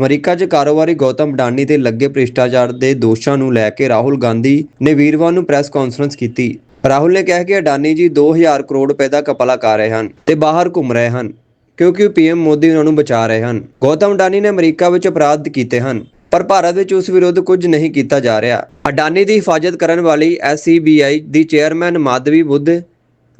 America 'ਚ ਕਾਰੋਬਾਰੀ ਗੌਤਮ ਅਡਾਨੀ ਤੇ ਲੱਗੇ ਭ੍ਰਿਸ਼ਟਾਚਾਰ ਦੇ ਦੋਸ਼ਾਂ ਨੂੰ ਲੈ ਕੇ ਰਾਹੁਲ ਗਾਂਧੀ ਨੇ ਵੀਰਵਾਰ ਨੂੰ ਪ੍ਰੈਸ ਕਾਨਫਰੰਸ ਕੀਤੀ। ਰਾਹੁਲ ਨੇ ਕਿਹਾ ਕਿ ਅਡਾਨੀ ਜੀ 2000 ਕਰੋੜ ਰੁਪਏ ਦਾ ਕਪਲਾ ਕਰ ਰਹੇ ਹਨ ਤੇ ਬਾਹਰ ਘੁੰਮ ਰਹੇ ਹਨ, ਕਿਉਂਕਿ ਪੀਐਮ ਮੋਦੀ ਉਹਨਾਂ ਨੂੰ ਬਚਾ ਰਹੇ ਹਨ। ਗੌਤਮ ਅਡਾਨੀ ਨੇ ਅਮਰੀਕਾ ਵਿੱਚ ਅਪਰਾਧ ਕੀਤੇ ਹਨ, ਪਰ ਭਾਰਤ ਵਿੱਚ ਉਸ ਵਿਰੁੱਧ ਕੁਝ ਨਹੀਂ ਕੀਤਾ ਜਾ ਰਿਹਾ। ਅਡਾਨੀ ਦੀ ਹਿਫਾਜ਼ਤ ਕਰਨ ਵਾਲੀ ਐਸਸੀਬੀਆਈ ਦੀ ਚੇਅਰਮੈਨ ਮਾਧਵੀ ਬੁੱਧ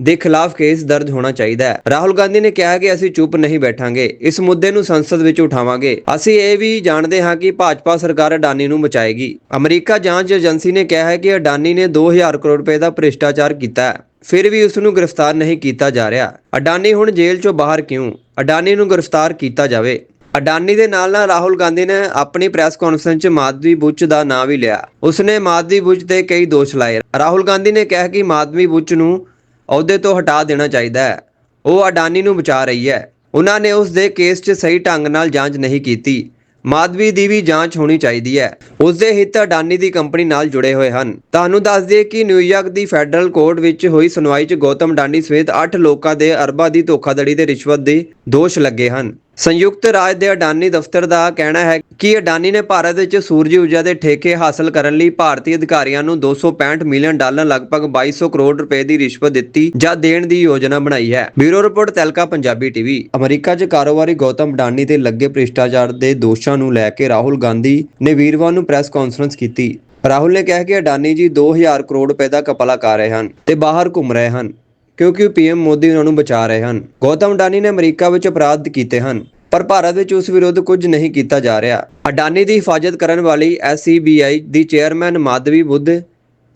ਦੇ ਖਿਲਾਫ ਕੇਸ ਦਰਜ ਹੋਣਾ ਚਾਹੀਦਾ ਹੈ। ਰਾਹੁਲ ਗਾਂਧੀ ਨੇ ਕਿਹਾ ਕਿ ਅਸੀਂ ਚੁੱਪ ਨਹੀਂ ਬੈਠਾਂਗੇ। ਇਸ ਮੁੱਦੇ ਨੂੰ ਸੰਸਦ ਵਿੱਚ ਉਠਾਵਾਂਗੇ। ਅਸੀਂ ਇਹ ਵੀ ਜਾਣਦੇ ਹਾਂ ਕਿ ਭਾਜਪਾ ਸਰਕਾਰ ਅਡਾਨੀ ਨੂੰ ਬਚਾਏਗੀ ਅਮਰੀਕਾ ਜਾਂਚ ਏਜੰਸੀ ਨੇ ਕਿਹਾ ਹੈ ਕਿ ਅਡਾਨੀ ਨੇ 2000 ਕਰੋੜ ਰੁਪਏ ਦਾ ਭ੍ਰਿਸ਼ਟਾਚਾਰ ਕੀਤਾ ਹੈ। ਫਿਰ ਵੀ ਉਸ ਨੂੰ ਗ੍ਰਿਫਤਾਰ ਨਹੀਂ ਕੀਤਾ ਜਾ ਰਿਹਾ। ਅਡਾਨੀ ਹੁਣ ਜੇਲ੍ਹ 'ਚੋਂ ਬਾਹਰ ਕਿਉਂ? ਅਡਾਨੀ ਨੂੰ ਗ੍ਰਿਫਤਾਰ ਕੀਤਾ ਜਾਵੇ। ਅਡਾਨੀ ਦੇ ਨਾਲ ਨਾਲ ਰਾਹੁਲ ਗਾਂਧੀ ਨੇ ਆਪਣੀ ਪ੍ਰੈਸ ਕਾਨਫਰੰਸ 'ਚ ਮਾਧਵੀ ਬੁੱਚ ਦਾ ਨਾਂ ਵੀ ਲਿਆ। ਉਸਨੇ ਮਾਧਵੀ ਬੁੱਚ ਤੇ ਕਈ ਦੋਸ਼ ਲਾਏ। ਰਾਹੁਲ ਗਾਂਧੀ ਨੇ ਕਿਹਾ ਕਿ ਮਾਧਵੀ ਬੁੱਚ ਨੂੰ ਅਹੁਦੇ ਤੋਂ ਹਟਾ ਦੇਣਾ ਚਾਹੀਦਾ ਹੈ। ਉਹ ਅਡਾਨੀ ਨੂੰ ਬਚਾ ਰਹੀ ਹੈ। ਉਹਨਾਂ ਨੇ ਉਸ ਦੇ ਕੇਸ 'ਚ ਸਹੀ ਢੰਗ ਨਾਲ ਜਾਂਚ ਨਹੀਂ ਕੀਤੀ। ਮਾਧਵੀ ਦੀ ਵੀ ਜਾਂਚ ਹੋਣੀ ਚਾਹੀਦੀ ਹੈ। ਉਸ ਦੇ ਹਿੱਤ ਅਡਾਨੀ ਦੀ ਕੰਪਨੀ ਨਾਲ ਜੁੜੇ ਹੋਏ ਹਨ। ਤੁਹਾਨੂੰ ਦੱਸ ਦਈਏ ਕਿ ਨਿਊਯਾਰਕ ਦੀ ਫੈਡਰਲ ਕੋਰਟ ਵਿੱਚ ਹੋਈ ਸੁਣਵਾਈ 'ਚ ਗੌਤਮ ਅਡਾਨੀ ਸਮੇਤ 8 ਲੋਕਾਂ ਦੇ ਅਰਬਾਂ ਦੀ ਧੋਖਾਧੜੀ ਤੇ ਰਿਸ਼ਵਤ ਦੇ ਦੋਸ਼ ਲੱਗੇ ਹਨ। ਸੰਯੁਕਤ ਰਾਜ ਦੇ ਅਡਾਨੀ ਦਫ਼ਤਰ ਦਾ ਕਹਿਣਾ ਹੈ ਕਿ ਅਡਾਨੀ ਨੇ ਭਾਰਤ ਵਿੱਚ ਸੂਰਜ ਊਰਜਾ ਦੇ ਠੇਕੇ ਹਾਸਲ ਕਰਨ ਲਈ ਭਾਰਤੀ ਅਧਿਕਾਰੀਆਂ ਨੂੰ 265 ਮਿਲੀਅਨ ਡਾਲਰ, ਲਗਭਗ 2200 ਕਰੋੜ ਰੁਪਏ ਦੀ ਰਿਸ਼ਵਤ ਦਿੱਤੀ ਜਾਂ ਦੇਣ ਦੀ ਯੋਜਨਾ ਬਣਾਈ ਹੈ। ਬਿਊਰੋ ਰਿਪੋਰਟ, ਤੈਲਕਾ, ਪੰਜਾਬੀ ਟੀਵੀ ਅਮਰੀਕਾ 'ਚ ਕਾਰੋਬਾਰੀ ਗੌਤਮ ਅਡਾਨੀ ਤੇ ਲੱਗੇ ਭ੍ਰਿਸ਼ਟਾਚਾਰ ਦੇ ਦੋਸ਼ਾਂ ਨੂੰ ਲੈ ਕੇ ਰਾਹੁਲ ਗਾਂਧੀ ਨੇ ਵੀਰਵਾਰ ਨੂੰ ਪ੍ਰੈਸ ਕਾਨਫਰੰਸ ਕੀਤੀ। ਰਾਹੁਲ ਨੇ ਕਿਹਾ ਕਿ ਅਡਾਨੀ ਜੀ 2000 ਕਰੋੜ ਰੁਪਏ ਦਾ ਕਪਲਾ ਕਰ ਰਹੇ ਹਨ ਤੇ ਬਾਹਰ ਘੁੰਮ ਰਹੇ ਹਨ। ਕਿਉਂਕਿ ਪੀਐਮ ਮੋਦੀ ਉਹਨਾਂ ਨੂੰ ਬਚਾ ਰਹੇ ਹਨ। ਗੌਤਮ ਅਡਾਨੀ ਨੇ ਅਮਰੀਕਾ ਵਿੱਚ ਅਪਰਾਧ ਕੀਤੇ ਹਨ, ਪਰ ਭਾਰਤ ਵਿੱਚ ਉਸ ਵਿਰੁੱਧ ਕੁਝ ਨਹੀਂ ਕੀਤਾ ਜਾ ਰਿਹਾ। ਅਡਾਨੀ ਦੀ ਹਿਫਾਜ਼ਤ ਕਰਨ ਵਾਲੀ ਐਸਸੀਬੀਆਈ ਦੀ ਚੇਅਰਮੈਨ ਮਾਧਵੀ ਬੁੱਧ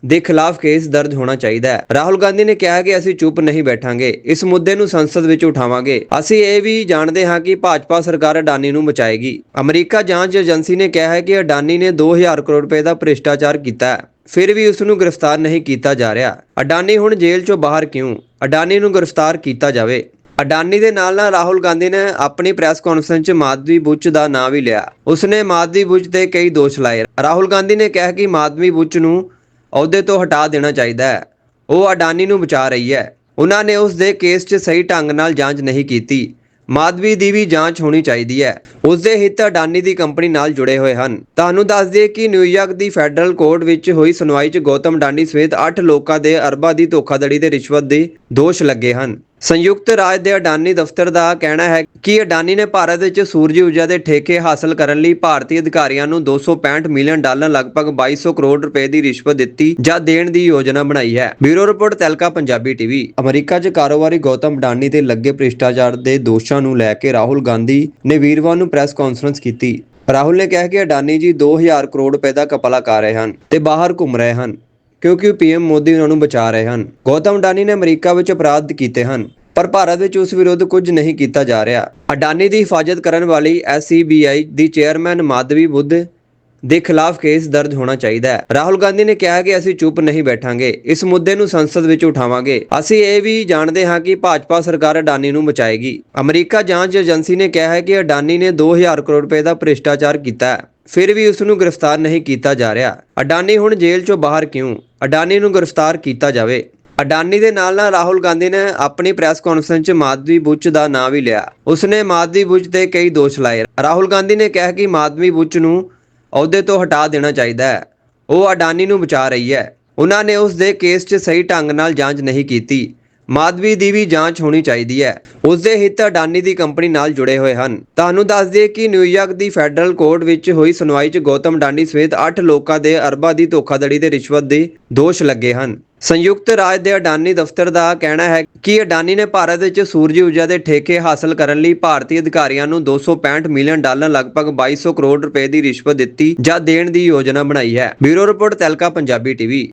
ਦੇ ਖਿਲਾਫ ਕੇਸ ਦਰਜ ਹੋਣਾ ਚਾਹੀਦਾ ਹੈ। ਰਾਹੁਲ ਗਾਂਧੀ ਨੇ ਕਿਹਾ ਕਿ ਅਸੀਂ ਚੁੱਪ ਨਹੀਂ ਬੈਠਾਂਗੇ, ਇਸ ਮੁੱਦੇ ਨੂੰ ਸੰਸਦ ਵਿੱਚ ਉਠਾਵਾਂਗੇ। ਅਸੀਂ ਇਹ ਵੀ ਜਾਣਦੇ ਹਾਂ ਕਿ ਭਾਜਪਾ ਸਰਕਾਰ ਅਡਾਨੀ ਨੂੰ ਬਚਾਏਗੀ। ਅਮਰੀਕਾ ਜਾਂਚ ਏਜੰਸੀ ਨੇ ਕਿਹਾ ਹੈ ਕਿ ਅਡਾਨੀ ਨੇ 2000 ਕਰੋੜ ਰੁਪਏ ਦਾ ਭ੍ਰਿਸ਼ਟਾਚਾਰ ਕੀਤਾ ਹੈ। ਫਿਰ ਵੀ ਉਸ ਨੂੰ ਗ੍ਰਿਫਤਾਰ ਨਹੀਂ ਕੀਤਾ ਜਾ ਰਿਹਾ। ਅਡਾਨੀ ਹੁਣ ਜੇਲ੍ਹ 'ਚੋਂ ਬਾਹਰ ਕਿਉਂ? ਅਡਾਨੀ ਨੂੰ ਗ੍ਰਿਫਤਾਰ ਕੀਤਾ ਜਾਵੇ। ਅਡਾਨੀ ਦੇ ਨਾਲ ਨਾਲ ਰਾਹੁਲ ਗਾਂਧੀ ਨੇ ਆਪਣੀ ਪ੍ਰੈਸ ਕਾਨਫਰੰਸ 'ਚ ਮਾਧਵੀ ਬੁੱਚ ਦਾ ਨਾਂ ਵੀ ਲਿਆ। ਉਸਨੇ ਮਾਧਵੀ ਬੁੱਚ ਤੇ ਕਈ ਦੋਸ਼ ਲਾਏ। ਰਾਹੁਲ ਗਾਂਧੀ ਨੇ ਕਿਹਾ ਕਿ ਮਾਧਵੀ ਬੁੱਚ ਨੂੰ ਅਹੁਦੇ ਤੋਂ ਹਟਾ ਦੇਣਾ ਚਾਹੀਦਾ ਹੈ। ਉਹ ਅਡਾਨੀ ਨੂੰ ਬਚਾ ਰਹੀ ਹੈ। ਉਹਨਾਂ ਨੇ ਉਸ ਦੇ ਕੇਸ 'ਚ ਸਹੀ ਢੰਗ ਨਾਲ ਜਾਂਚ ਨਹੀਂ ਕੀਤੀ। ਮਾਧਵੀ ਦੀ ਵੀ ਜਾਂਚ ਹੋਣੀ ਚਾਹੀਦੀ ਹੈ। ਉਸ ਦੇ ਹਿੱਤ ਅਡਾਨੀ ਦੀ ਕੰਪਨੀ ਨਾਲ ਜੁੜੇ ਹੋਏ ਹਨ। ਤੁਹਾਨੂੰ ਦੱਸ ਦਈਏ ਕਿ ਨਿਊਯਾਰਕ ਦੀ ਫੈਡਰਲ ਕੋਰਟ ਵਿੱਚ ਹੋਈ ਸੁਣਵਾਈ 'ਚ ਗੌਤਮ ਅਡਾਨੀ ਸਮੇਤ 8 ਲੋਕਾਂ ਦੇ ਅਰਬਾਂ ਦੀ ਧੋਖਾਧੜੀ ਤੇ ਰਿਸ਼ਵਤ ਦੇ ਦੋਸ਼ ਲੱਗੇ ਹਨ। ਸੰਯੁਕਤ ਰਾਜ ਦੇ ਅਡਾਨੀ ਦਫ਼ਤਰ ਦਾ ਕਹਿਣਾ ਹੈ ਕਿ ਅਡਾਨੀ ਨੇ ਭਾਰਤ ਵਿੱਚ ਸੂਰਜ ਊਰਜਾ ਦੇ ਠੇਕੇ ਹਾਸਲ ਕਰਨ ਲਈ ਭਾਰਤੀ ਅਧਿਕਾਰੀਆਂ ਨੂੰ 265 ਮਿਲੀਅਨ ਡਾਲਰ, ਲਗਭਗ 2200 ਕਰੋੜ ਰੁਪਏ ਦੀ ਰਿਸ਼ਵਤ ਦਿੱਤੀ ਜਾਂ ਦੇਣ ਦੀ ਯੋਜਨਾ ਬਣਾਈ ਹੈ। ਬਿਊਰੋ ਰਿਪੋਰਟ, ਤੈਲਕਾ, ਪੰਜਾਬੀ ਟੀਵੀ ਅਮਰੀਕਾ 'ਚ ਕਾਰੋਬਾਰੀ ਗੌਤਮ ਅਡਾਨੀ ਤੇ ਲੱਗੇ ਭ੍ਰਿਸ਼ਟਾਚਾਰ ਦੇ ਦੋਸ਼ਾਂ ਨੂੰ ਲੈ ਕੇ ਰਾਹੁਲ ਗਾਂਧੀ ਨੇ ਵੀਰਵਾਰ ਨੂੰ ਪ੍ਰੈਸ ਕਾਨਫਰੰਸ ਕੀਤੀ। ਰਾਹੁਲ ਨੇ ਕਿਹਾ ਕਿ ਅਡਾਨੀ ਜੀ 2000 ਕਰੋੜ ਰੁਪਏ ਦਾ ਕਪਲਾ ਕਰ ਰਹੇ ਹਨ ਤੇ ਬਾਹਰ ਘੁੰਮ ਰਹੇ ਹਨ। ਕਿਉਂਕਿ ਪੀਐਮ ਮੋਦੀ ਉਹਨਾਂ ਨੂੰ ਬਚਾ ਰਹੇ ਹਨ। ਗੌਤਮ ਅਡਾਨੀ ਨੇ ਅਮਰੀਕਾ ਵਿੱਚ ਅਪਰਾਧ ਕੀਤੇ ਹਨ, ਪਰ ਭਾਰਤ ਵਿੱਚ ਉਸ ਵਿਰੁੱਧ ਕੁਝ ਨਹੀਂ ਕੀਤਾ ਜਾ ਰਿਹਾ। ਅਡਾਨੀ ਦੀ ਹਿਫਾਜ਼ਤ ਕਰਨ ਵਾਲੀ ਐਸਸੀਬੀਆਈ ਦੀ ਚੇਅਰਮੈਨ ਮਾਧਵੀ ਬੁੱਧ ਦੇ ਖਿਲਾਫ ਕੇਸ ਦਰਜ ਹੋਣਾ ਚਾਹੀਦਾ ਹੈ। ਰਾਹੁਲ ਗਾਂਧੀ ਨੇ ਕਿਹਾ ਕਿ ਅਸੀਂ ਚੁੱਪ ਨਹੀਂ ਬੈਠਾਂਗੇ। ਇਸ ਮੁੱਦੇ ਨੂੰ ਸੰਸਦ ਵਿੱਚ ਉਠਾਵਾਂਗੇ। ਅਸੀਂ ਇਹ ਵੀ ਜਾਣਦੇ ਹਾਂ ਕਿ ਭਾਜਪਾ ਸਰਕਾਰ ਅਡਾਨੀ ਨੂੰ ਬਚਾਏਗੀ ਅਮਰੀਕਾ ਜਾਂਚ ਏਜੰਸੀ ਨੇ ਕਿਹਾ ਹੈ ਕਿ ਅਡਾਨੀ ਨੇ 2000 ਕਰੋੜ ਰੁਪਏ ਦਾ ਭ੍ਰਿਸ਼ਟਾਚਾਰ ਕੀਤਾ ਹੈ। ਫਿਰ ਵੀ ਉਸ ਨੂੰ ਗ੍ਰਿਫਤਾਰ ਨਹੀਂ ਕੀਤਾ ਜਾ ਰਿਹਾ। ਅਡਾਨੀ ਹੁਣ ਜੇਲ੍ਹ 'ਚੋਂ ਬਾਹਰ ਕਿਉਂ? ਅਡਾਨੀ ਨੂੰ ਗ੍ਰਿਫਤਾਰ ਕੀਤਾ ਜਾਵੇ। ਅਡਾਨੀ ਦੇ ਨਾਲ ਨਾਲ ਰਾਹੁਲ ਗਾਂਧੀ ਨੇ ਆਪਣੀ ਪ੍ਰੈਸ ਕਾਨਫਰੰਸ 'ਚ ਮਾਧਵੀ ਬੁੱਚ ਦਾ ਨਾਂ ਵੀ ਲਿਆ। ਉਸਨੇ ਮਾਧਵੀ ਬੁੱਚ ਤੇ ਕਈ ਦੋਸ਼ ਲਾਏ। ਰਾਹੁਲ ਗਾਂਧੀ ਨੇ ਕਿਹਾ ਕਿ ਮਾਧਵੀ ਬੁੱਚ ਨੂੰ ਅਹੁਦੇ ਤੋਂ ਹਟਾ ਦੇਣਾ ਚਾਹੀਦਾ ਹੈ। ਉਹ ਅਡਾਨੀ ਨੂੰ ਬਚਾ ਰਹੀ ਹੈ। ਉਹਨਾਂ ਨੇ ਉਸ ਦੇ ਕੇਸ 'ਚ ਸਹੀ ਢੰਗ ਨਾਲ ਜਾਂਚ ਨਹੀਂ ਕੀਤੀ। ਮਾਧਵੀ ਦੀ ਵੀ ਜਾਂਚ ਹੋਣੀ ਚਾਹੀਦੀ ਹੈ। ਉਸ ਦੇ ਹਿੱਤ ਅਡਾਨੀ ਦੀ ਕੰਪਨੀ ਨਾਲ ਜੁੜੇ ਹੋਏ ਹਨ। ਤੁਹਾਨੂੰ ਦੱਸ ਦਈਏ ਕਿ ਨਿਊਯਾਰਕ ਦੀ ਫੈਡਰਲ ਕੋਰਟ ਵਿੱਚ ਹੋਈ ਸੁਣਵਾਈ 'ਚ ਗੌਤਮ ਅਡਾਨੀ ਸਮੇਤ 8 ਲੋਕਾਂ ਦੇ ਅਰਬਾਂ ਦੀ ਧੋਖਾਧੜੀ ਤੇ ਰਿਸ਼ਵਤ ਦੇ ਦੋਸ਼ ਲੱਗੇ ਹਨ। ਸੰਯੁਕਤ ਰਾਜ ਦੇ ਅਡਾਨੀ ਦਫ਼ਤਰ ਦਾ ਕਹਿਣਾ ਹੈ ਕਿ ਅਡਾਨੀ ਨੇ ਭਾਰਤ ਵਿੱਚ ਸੂਰਜੀ ਊਰਜਾ ਦੇ ਠੇਕੇ ਹਾਸਲ ਕਰਨ ਲਈ ਭਾਰਤੀ ਅਧਿਕਾਰੀਆਂ ਨੂੰ 265 ਮਿਲੀਅਨ ਡਾਲਰ, ਲਗਭਗ 2200 ਕਰੋੜ ਰੁਪਏ ਦੀ ਰਿਸ਼ਵਤ ਦਿੱਤੀ ਜਾਂ ਦੇਣ ਦੀ ਯੋਜਨਾ ਬਣਾਈ ਹੈ। ਬਿਊਰੋ ਰਿਪੋਰਟ ਤੈਲਕਾ, ਪੰਜਾਬੀ ਟੀਵੀ।